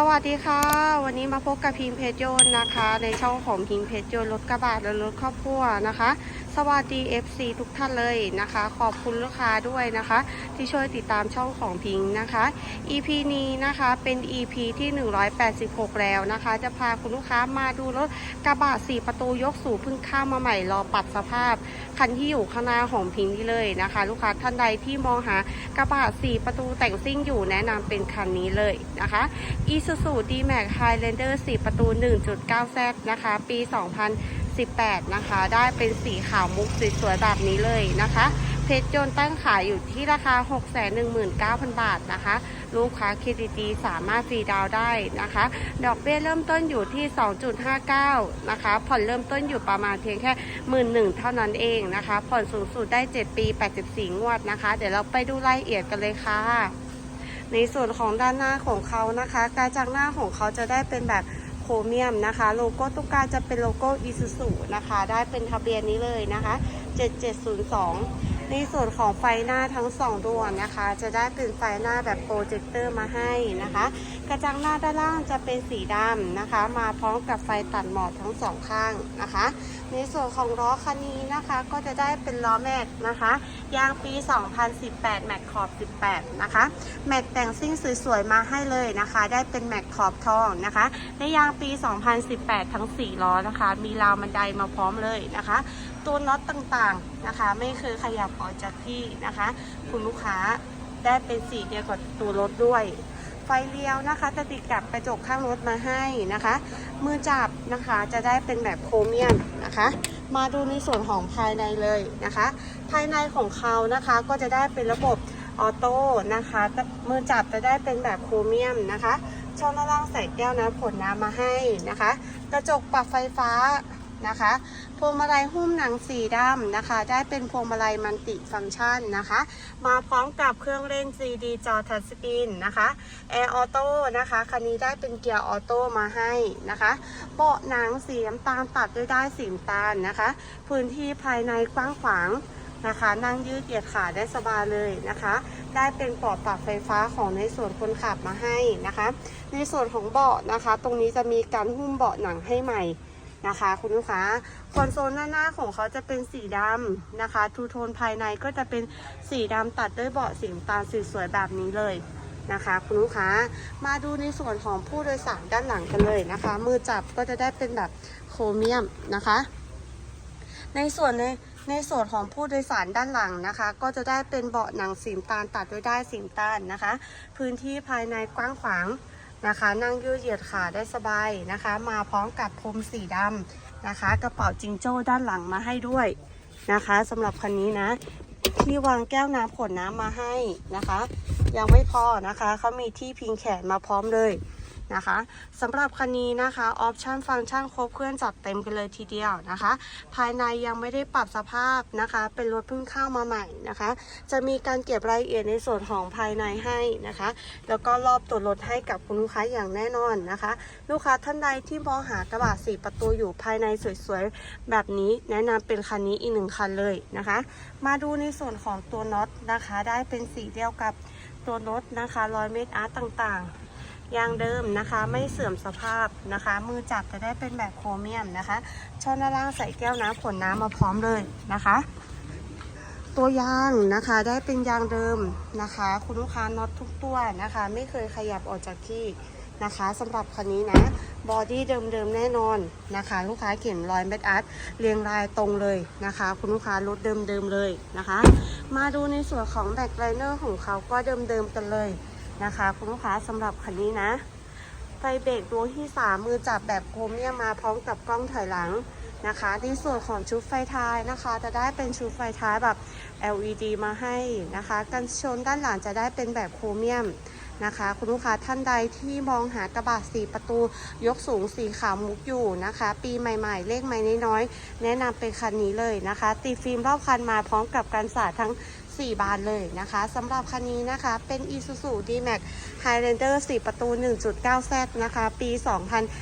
สวัสดีค่ะ วันนี้มาพบกับพิงเพจโยนนะคะ ในช่องของพิงเพจโยนรถกระบะและรถครอบครัวนะคะ สวัสดี FC ทุกท่านเลยนะคะ ขอบคุณลูกค้าด้วยนะคะ ที่ช่วยติดตามช่องของพิงนะคะ EP นี้นะคะเป็น EP ที่ 186 แล้วนะคะ จะพาคุณลูกค้ามาดูรถกระบะ 4 ประตูยกสูงพิ่งข้ามมาใหม่รอปรับสภาพ คันที่อยู่ข้างหน้าของพิงนี่เลยนะคะ ลูกค้าท่านใดที่มองหากระบะ 4 ประตูแต่งซิ่งอยู่แนะนำเป็นคันนี้เลยนะคะ Isuzu D-Max Highlander 4 ประตู 1.9Z นะคะ ปี 18 นะคะ ได้เป็นสีขาวมุกสวยๆแบบนี้เลยนะคะ เพชรยนตั้งขายอยู่ที่ราคา 619,000 บาทนะคะ ลูกค้าเครดิตดีสามารถฟรีดาวได้นะคะ ดอกเบี้ยเริ่มต้นอยู่ที่ 2.59 นะคะ ผ่อนเริ่มต้นอยู่ประมาณเพียงแค่11,000เท่านั้นเองนะคะ ผ่อนสูงสุดได้ 7 ปี 84 งวดนะคะ เดี๋ยวเราไปดูรายละเอียดกันเลยค่ะในส่วนของด้านหน้าของเขานะคะการจากหน้าของเขาจะได้เป็นแบบ ครเมียมนะคะ โลโก้ตุ๊กตาจะเป็นโลโก้อิซูซุนะคะ ได้เป็นทะเบียนนี้เลยนะคะ 7702 ในส่วนของไฟหน้าทั้งสองดวงนะคะ จะได้เป็นไฟหน้าแบบโปรเจคเตอร์มาให้นะคะ กระจังหน้าด้านล่างจะเป็นสีดำนะคะ มาพร้อมกับไฟตัดหมอกทั้งสองข้างนะคะ ในส่วนของล้อคันนี้นะคะ ก็จะได้เป็นล้อแม็กนะคะ ยางปี 2018 แม็กขอบ 18 นะคะ แม็กแต่งซิ่งสวยๆ มาให้เลยนะคะ ได้เป็นแม็กขอบทองนะคะ ในยางปี 2018 ทั้ง 4 ล้อนะคะ มีราวบันไดมาพร้อมเลยนะคะ ตัวน็อตต่างๆนะคะ ไม่เคยขยับออกจากที่นะคะ คุณลูกค้าได้เป็นสีเดียวกับตัวรถด้วยไฟเลี้ยวนะคะจะติดกับกระจกข้างรถมาให้นะคะ มือจับนะคะจะได้เป็นแบบโครเมียมนะคะ มาดูในส่วนของภายในเลยนะคะ ภายในของเขานะคะก็จะได้เป็นระบบออโต้นะคะมือจับจะได้เป็นแบบโครเมียมนะคะ ช่องด้านล่างใส่แก้วน้ำผลน้ำมาให้นะคะ กระจกปรับไฟฟ้า นะคะ พวงมาลัยหุ้มหนังสีดำนะคะ ได้เป็นพวงมาลัยมันติฟังก์ชันนะคะ มาพร้อมกับเครื่องเล่น CD จอทัชสกรีนนะคะแอร์ออโต้นะคะคันนี้ได้เป็นเกียร์ออโต้มาให้นะคะเบาะหนังสีน้ำตาลตัดด้วยได้สีน้ำตาลนะคะ พื้นที่ภายในกว้างขวางนะคะ นั่งยืดเหยียดขาได้สบายเลยนะคะ ได้เป็นปลอดปรับไฟฟ้าของในส่วนคนขับมาให้นะคะ ในส่วนของเบาะนะคะ ตรงนี้จะมีการหุ้มเบาะหนังให้ใหม่ นะคะ คุณลูกค้าคอนโซลหน้าหน้าของเขาจะเป็นสีดำนะคะทูโทนภายในก็จะเป็นสีดำตัดด้วยเบาะสีน้ำตาลสวยๆแบบนี้เลยนะคะคุณลูกค้ามาดูในส่วนของผู้โดยสารด้านหลังกันเลยนะคะ มือจับก็จะได้เป็นแบบโครเมียมนะคะ ในส่วนในในส่วนของผู้โดยสารด้านหลังนะคะ ก็จะได้เป็นเบาะหนังสีน้ำตาลตัดด้วยได้ายสีน้ำตาลนะคะ พื้นที่ภายในกว้างขวาง นะคะ นั่งยืดเหยียดขาได้สบายนะคะ มาพร้อมกับพรมสีดำนะคะ กระเป๋าจิงโจ้ด้านหลังมาให้ด้วยนะคะสำหรับคันนี้นะที่วางแก้วน้ำขวดน้ำมาให้นะคะ ยังไม่พอนะคะเขามีที่พิงแขนมาพร้อมเลย นะคะสำหรับคันนี้นะคะออปชันฟังก์ชันครบเครื่องจัดเต็มกันเลยทีเดียวนะคะ ภายในยังไม่ได้ปรับสภาพนะคะ เป็นรถเพิ่งเข้ามาใหม่นะคะ จะมีการเก็บรายละเอียดในส่วนของภายในให้นะคะ แล้วก็รอบตัวรถให้กับคุณลูกค้าอย่างแน่นอนนะคะ ลูกค้าท่านใดที่มองหากระบะสี่ประตูอยู่ภายในสวยๆแบบนี้แนะนำเป็นคันนี้อีกหนึ่งคันเลยนะคะ มาดูในส่วนของตัวน็อตนะคะ ได้เป็นสีเดียวกับตัวรถนะคะรอยเม็ดอาร์ตต่างๆ ยางเดิมนะคะไม่เสื่อมสภาพนะคะ มือจับจะได้เป็นแบบโครเมียมนะคะช่อหน้าล่างใส่แก้วน้ำขวดน้ำมาพร้อมเลยนะคะ ตัวยางนะคะได้เป็นยางเดิมนะคะ คุณลูกค้าน็อตทุกตัวนะคะ ไม่เคยขยับออกจากที่นะคะสำหรับคันนี้นะบอดี้เดิมๆแน่นอนนะคะ ลูกค้าเขียนรอยเม็ดอาร์ตเรียงรายตรงเลยนะคะ คุณลูกค้ารถเดิมๆเลยนะคะ มาดูในส่วนของแบ็คไลเนอร์ของเขาก็เดิมๆกันเลย นะคะ คุณลูกค้าสำหรับคันนี้นะไฟเบรกดวงที่ 3 มือจับแบบโครเมียมมาพร้อมกับกล้องถอยหลังนะคะในส่วนของชุดไฟท้ายนะคะ จะได้เป็นชุดไฟท้ายแบบ LED มาให้นะคะ กันชนด้านหลังจะได้เป็นแบบโครเมียม นะคะ คุณลูกค้าท่านใดที่มองหากระบะสีประตูยกสูงสีขาวมุกอยู่นะคะ ปีใหม่ๆ เลขใหม่น้อยๆแนะนำเป็นคันนี้เลยนะคะ ตีฟิล์มรอบคันมาพร้อมกับการสาดทั้ง 4 บานเลยนะคะสำหรับคันนี้นะคะเป็น Isuzu D-Max Highlander 4 ประตู 1.9Z นะคะ ปี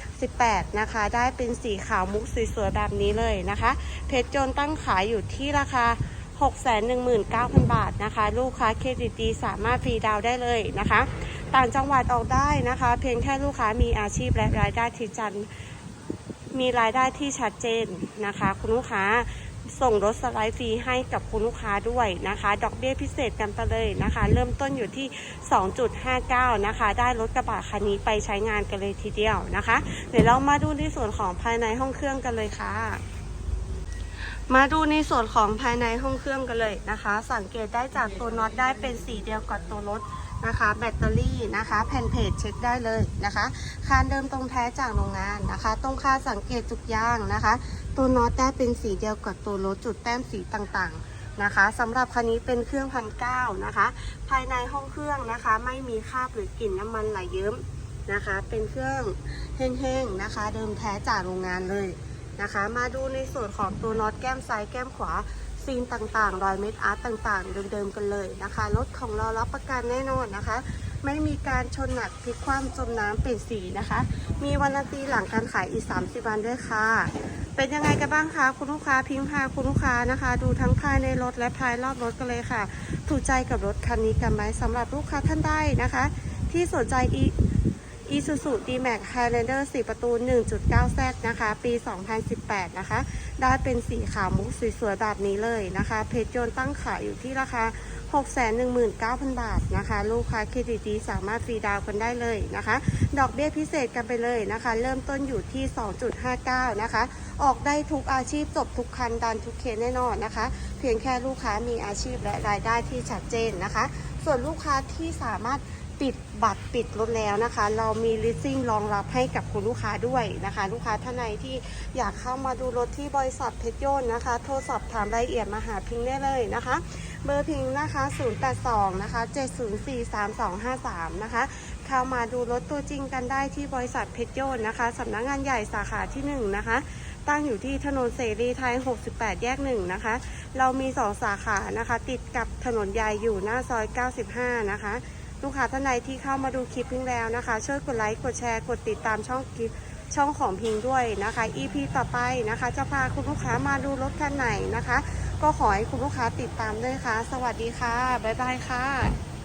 2018 นะคะ ได้เป็นสีขาวมุกสวยๆแบบนี้เลยนะคะ เพชรจนตั้งขายอยู่ที่ราคา 619,000 บาทนะคะ ลูกค้าเครดิตดีสามารถฟรีดาวได้เลยนะคะ ต่างจังหวัดออกได้นะคะ เพียงแค่ลูกค้ามีอาชีพและรายได้ที่จันมีรายได้ที่ชัดเจนนะคะ คุณลูกค้าส่งรถสไลด์ฟรีให้กับคุณลูกค้าด้วยนะคะ ดอกเบี้ยพิเศษกันไปเลยนะคะ เริ่มต้นอยู่ที่ 2.59 นะคะ ได้รถกระบะคันนี้ไปใช้งานกันเลยทีเดียวนะคะ เดี๋ยวเรามาดูในส่วนของภายในห้องเครื่องกันเลยค่ะ มาดูในส่วนของภายในห้องเครื่องกันเลยนะคะ สังเกตได้จากตัวน็อตได้เป็นสีเดียวกับตัวรถนะคะ แบตเตอรี่นะคะ แผ่นเพจเช็คได้เลยนะคะ คานเดิมตรงแท้จากโรงงานนะคะ ตรงค่าสังเกตจุกยางนะคะ ตัวน็อตได้เป็นสีเดียวกับตัวรถจุดแต้มสีต่างๆนะคะสำหรับคันนี้เป็นเครื่องพันเก้านะคะ ภายในห้องเครื่องนะคะ ไม่มีคราบหรือกลิ่นน้ำมันไหลเยิ้มนะคะ เป็นเครื่องแห้งๆนะคะ เดิมแท้จากโรงงานเลย นะคะ มาดูในส่วนของตัวน็อตแก้มซ้ายแก้มขวาซีนต่างๆ รอยเม็ดอาร์ตต่างๆ เดิมๆกันเลยนะคะ รถของเรารับประกันแน่นอนนะคะ ไม่มีการชนหนักพลิกคว่ำจมน้ำเปลี่ยนสีนะคะ มีวันตีหลังการขายอีก 30 วันด้วยค่ะ เป็นยังไงกันบ้างคะคุณลูกค้าพิมพ์พาคุณลูกค้านะคะ ดูทั้งภายในรถและภายรอบรถกันเลยค่ะ ถูกใจกับรถคันนี้กันไหมสำหรับลูกค้าท่านใดนะคะ ที่สนใจอี Isuzu D-Max Highlander 4 ประตู 1.9 Z นะคะ ปี 2018 นะคะ ได้เป็นสีขาวมุกสวยๆ แบบนี้เลยนะคะ เพจโยนตั้งขายอยู่ที่ราคา 619,000 บาทนะคะ ลูกค้าเครดิตดีสามารถฟรีดาวน์กันได้เลยนะคะ ดอกเบี้ยพิเศษกันไปเลยนะคะ เริ่มต้นอยู่ที่ 2.59 นะคะ ออกได้ทุกอาชีพจบทุกคันดันทุกเคสแน่นอนนะคะ เพียงแค่ลูกค้ามีอาชีพและรายได้ที่ชัดเจนนะคะ ส่วนลูกค้าที่สามารถ ปิดบัตรปิดรถแล้วนะคะ เรามี leasing รองรับให้กับคุณลูกค้าด้วยนะคะ ลูกค้าท่านใดที่อยากเข้ามาดูรถที่บริษัทเพชรโยนต์นะคะ โทรสอบถามรายละเอียดมาหาพิงได้เลยนะคะ เบอร์พิงนะคะ 082 นะคะ 7043253 นะคะ เข้ามาดูรถตัวจริงกันได้ที่บริษัทเพชรโยนต์นะคะสำนักงานใหญ่สาขาที่ 1 นะคะตั้งอยู่ที่ถนนเสรีไทย 68 แยก 1 นะคะ เรามี 2 สาขา นะคะ ติดกับถนนใหญ่อยู่หน้าซอย 95 นะคะ ลูกค้าท่านใดที่เข้ามาดูคลิปพิงแล้วนะคะ ช่วยกดไลค์กดแชร์กดติดตามช่องคลิปช่องของพิงด้วยนะคะ EP ต่อไปนะคะ จะพาคุณลูกค้ามาดูรถคันไหนนะคะ ก็ขอให้คุณลูกค้าติดตามด้วยค่ะ สวัสดีค่ะ บ๊ายบายค่ะ